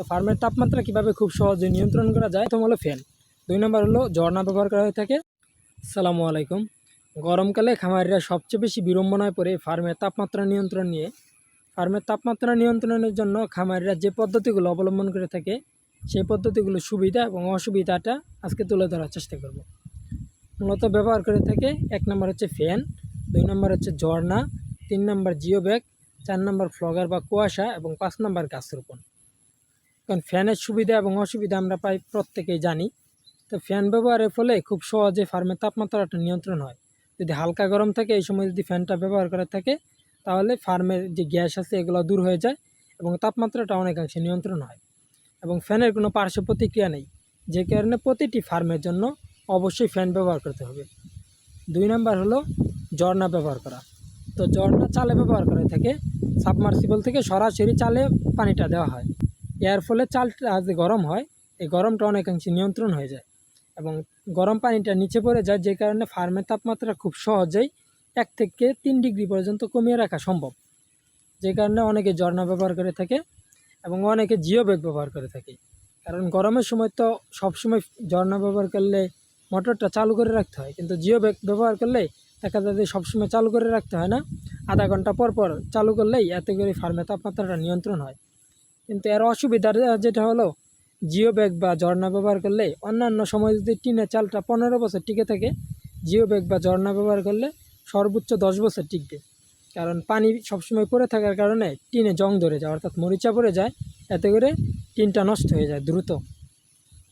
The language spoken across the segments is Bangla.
তো ফার্মের তাপমাত্রা কীভাবে খুব সহজে নিয়ন্ত্রণ করা যায়? প্রথম হলো ফ্যান। দুই নম্বর হলো ঝর্ণা ব্যবহার করা হয়ে থাকে। সালামু আলাইকুম। গরমকালে খামারিরা সবচেয়ে বেশি বিড়ম্বনায় পড়ে ফার্মের তাপমাত্রা নিয়ন্ত্রণ নিয়ে। ফার্মের তাপমাত্রা নিয়ন্ত্রণের জন্য খামারিরা যে পদ্ধতিগুলো অবলম্বন করে থাকে, সেই পদ্ধতিগুলো সুবিধা এবং অসুবিধাটা আজকে তুলে ধরার চেষ্টা করব। মূলত ব্যবহার করে থাকে, এক নম্বর হচ্ছে ফ্যান, দুই নম্বর হচ্ছে ঝর্ণা, তিন নম্বর জিও ব্যাগ চার নম্বর ফ্লগার বা কুয়াশা এবং পাঁচ নম্বর গাছ রোপণ। কারণ ফ্যানের সুবিধা এবং অসুবিধা আমরা প্রায় প্রত্যেকেই জানি। তো ফ্যান ব্যবহারের ফলে খুব সহজে ফার্মের তাপমাত্রাটা নিয়ন্ত্রণ হয়। যদি হালকা গরম থাকে, এই সময় যদি ফ্যানটা ব্যবহার করে থাকে, তাহলে ফার্মের যে গ্যাস আছে, এগুলো দূর হয়ে যায় এবং তাপমাত্রাটা অনেকাংশে নিয়ন্ত্রণ হয়। এবং ফ্যানের কোনো পার্শ্ব প্রতিক্রিয়া নেই। যে কারণে প্রতিটি ফার্মের জন্য অবশ্যই ফ্যান ব্যবহার করতে হবে। দুই নাম্বার হলো ঝর্ণা ব্যবহার করা। তো ঝর্ণা চালে ব্যবহার করে থাকে। সাবমার্সিবল থেকে সরাসরি চালে পানিটা দেওয়া হয়। এর ফলে চালটা যে গরম হয়, এই গরমটা অনেকাংশে নিয়ন্ত্রণ হয়ে যায় এবং গরম পানিটা নিচে পড়ে যায়, যে কারণে ফার্মের তাপমাত্রা খুব সহজেই এক থেকে তিন ডিগ্রি পর্যন্ত কমিয়ে রাখা সম্ভব। যে কারণে অনেকে ঝর্ণা ব্যবহার করে থাকে এবং অনেকে জিও ব্যাগ ব্যবহার করে থাকে। কারণ গরমের সময় তো সবসময় ঝর্ণা ব্যবহার করলে মোটরটা চালু করে রাখতে হয়, কিন্তু জিও ব্যাগ ব্যবহার করলে দেখা যায় সবসময় চালু করে রাখতে হয় না। আধা ঘণ্টা পর পর চালু করলেই এতে করে ফার্মের তাপমাত্রাটা নিয়ন্ত্রণ হয়। কিন্তু এর অসুবিধা যেটা হলো, জিও ব্যাগ বা ঝর্ণা ব্যবহার করলে অন্যান্য সময় যদি টিনের চালটা পনেরো বছর টিকে থাকে, জিও ব্যাগ বা ঝর্ণা ব্যবহার করলে সর্বোচ্চ দশ বছর টিকবে। কারণ পানি সবসময় পড়ে থাকার কারণে টিনে জং ধরে যায়, অর্থাৎ মরিচা পড়ে যায়, এতে করে টিনটা নষ্ট হয়ে যায় দ্রুত।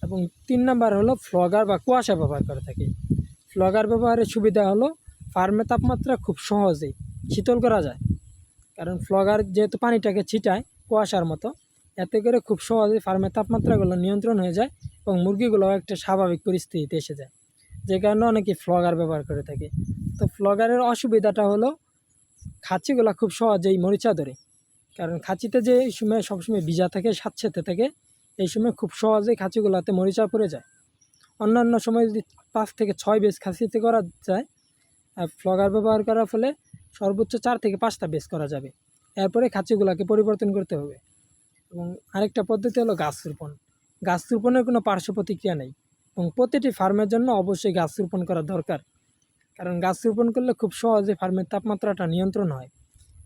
এবং তিন নাম্বার হলো ফ্লগার বা কুয়াশা ব্যবহার করে থাকে। ফ্লগার ব্যবহারের সুবিধা হলো ফার্মে তাপমাত্রা খুব সহজেই শীতল করা যায়। কারণ ফ্লগার যেহেতু পানিটাকে ছিটায় কুয়াশার মতো এতে করে খুব সহজে ফার্মের তাপমাত্রাগুলো নিয়ন্ত্রণ হয়ে যায় এবং মুরগিগুলো একটা স্বাভাবিক পরিস্থিতিতে এসে যায়। যে কারণে অনেকে ফ্লগার ব্যবহার করে থাকে। তো ফ্লগারের অসুবিধাটা হলো, খাঁচিগুলো খুব সহজেই মরিচা ধরে। কারণ খাঁচিতে যে এই সময় সবসময় ভিজা থাকে স্বাচ্ছেতে থাকে, এই সময় খুব সহজেই খাঁচিগুলোতে মরিচা পড়ে যায়। অন্যান্য সময় যদি পাঁচ থেকে ছয় বেস খাঁচিতে করা যায় আর ফ্লগার ব্যবহার করার ফলে সর্বোচ্চ চার থেকে পাঁচটা বেস করা যাবে। এরপরে খাঁচিগুলোকে পরিবর্তন করতে হবে। এবং আরেকটা পদ্ধতি হলো গাছ রোপণ। গাছ রোপণের কোনো পার্শ্ব প্রতিক্রিয়া নেই এবং প্রতিটি ফার্মের জন্য অবশ্যই গাছ রোপণ করা দরকার। কারণ গাছ রোপণ করলে খুব সহজে ফার্মের তাপমাত্রাটা নিয়ন্ত্রণ হয়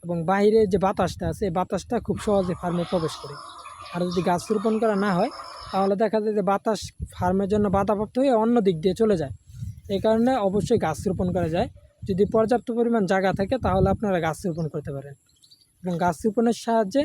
এবং বাইরে যে বাতাসটা আছে বাতাসটা খুব সহজে ফার্মে প্রবেশ করে। আর যদি গাছ রোপণ করা না হয়, তাহলে দেখা যায় যে বাতাস ফার্মের জন্য বাধাপ্রাপ্ত হয়ে অন্য দিক দিয়ে চলে যায়। এই কারণে অবশ্যই গাছ রোপণ করা যায়। যদি পর্যাপ্ত পরিমাণ জায়গা থাকে, তাহলে আপনারা গাছ রোপণ করতে পারেন। এবং গাছ রোপণের সাহায্যে